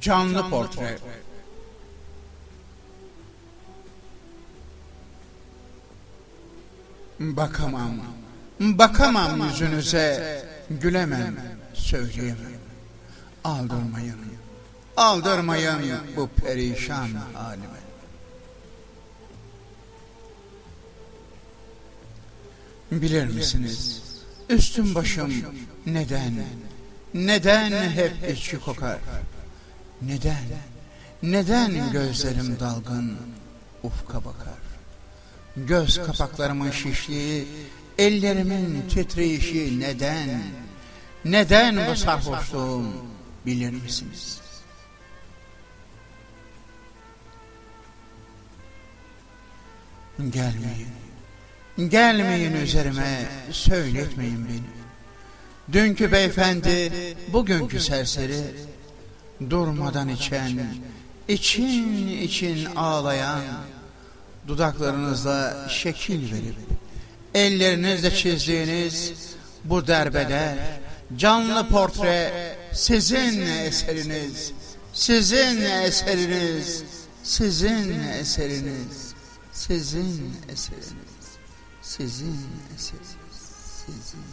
Canlı portre. Bakamam, bakamam yüzünüze, gülemem, söyleyemem. Aldırmayın, aldırmayın. Bu perişan halime. Bilir misiniz, üstüm başım neden, neden? Hep içi kokar? Neden, neden gözlerim dalgın ufka bakar? Göz kapaklarımın şişliği, ellerimin titreyişi neden? Neden bu sarhoşluğum bilir misiniz? Gelmeyin, gelmeyin üzerime, söyletmeyin beni. Dünkü beyefendi, bugünkü serseri, durmadan içen, için için ağlayan, dudaklarınızla şekil verip, ellerinizle çizdiğiniz bu derbeder, canlı portre sizin eseriniz, sizin eseriniz, sizin eseriniz, sizin eseriniz, sizin eseriniz, sizin